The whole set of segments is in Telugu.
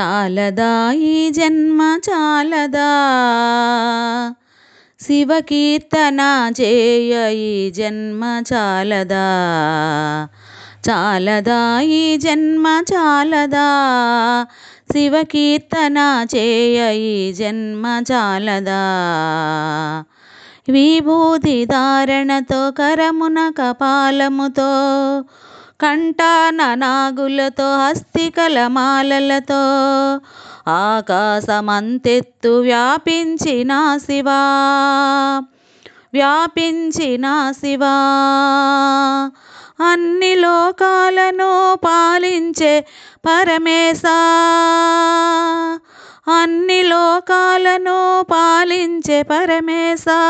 చాలదా ఈ జన్మ చాలదా? శివకీర్తన చేయ ఈ జన్మ చాలదా? చాలదా ఈ జన్మ చాలదా? శివకీర్తన చేయ ఈ జన్మ చాలదా? విభూతి ధారణతో కరమున కపాలముతో కంఠాన నాగులతో హస్తికల మాలలతో ఆకాశమంతెత్తు వ్యాపించిన శివా వ్యాపించిన శివా. అన్ని లోకాలను పాలించే పరమేశా అన్ని లోకాలను పాలించే పరమేశా.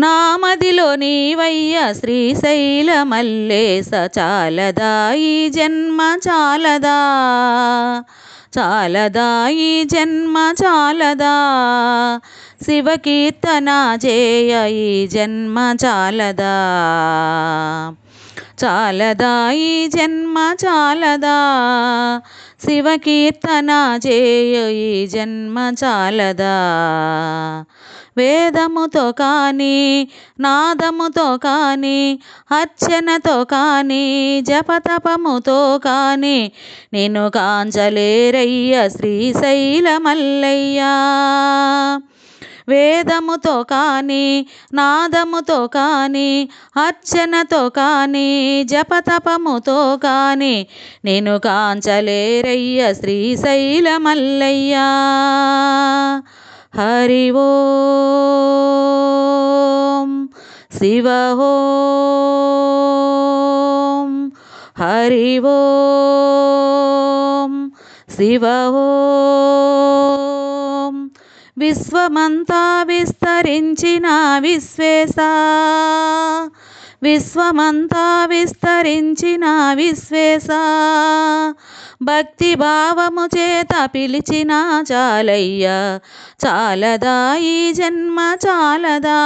నామదిలో నీవయ్య శ్రీశైల మల్లేశ చాలదా ఈ జన్మ చాలదా? చాలదా ఈ జన్మ చాలదా? శివకీర్తన చేయ ఈ జన్మ చాలదా? చాలదా ఈ జన్మ చాలదా? శివకీర్తన చేయ ఈ జన్మ చాలదా? వేదముతో కానీ నాదముతో కానీ అర్చనతో కానీ జపతపముతో కానీ నేను కాంచలేరయ్య శ్రీశైల మల్లయ్యా వేదముతో కానీ నాదముతో కానీ అర్చనతో కానీ జపతపముతో కానీ నేను కాంచలేరయ్య శ్రీశైల మల్లయ్యా హరి ఓం శివ ఓం హరి ఓం శివ ఓం విశ్వమంతా విస్తరించిన విశ్వేశ విశ్వమంతా విస్తరించిన విశ్వేశ భక్తి భావము చేత పిలిచిన చాలయ్యా చాలదా ఈ జన్మ చాలదా.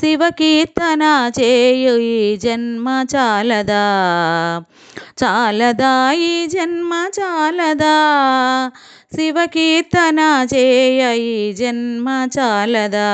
శివకీర్తన చేయు ఈ జన్మ చాలదా. చాలదా ఈ జన్మ చాలదా. శివకీర్తన చేయ ఈ జన్మ చాలదా.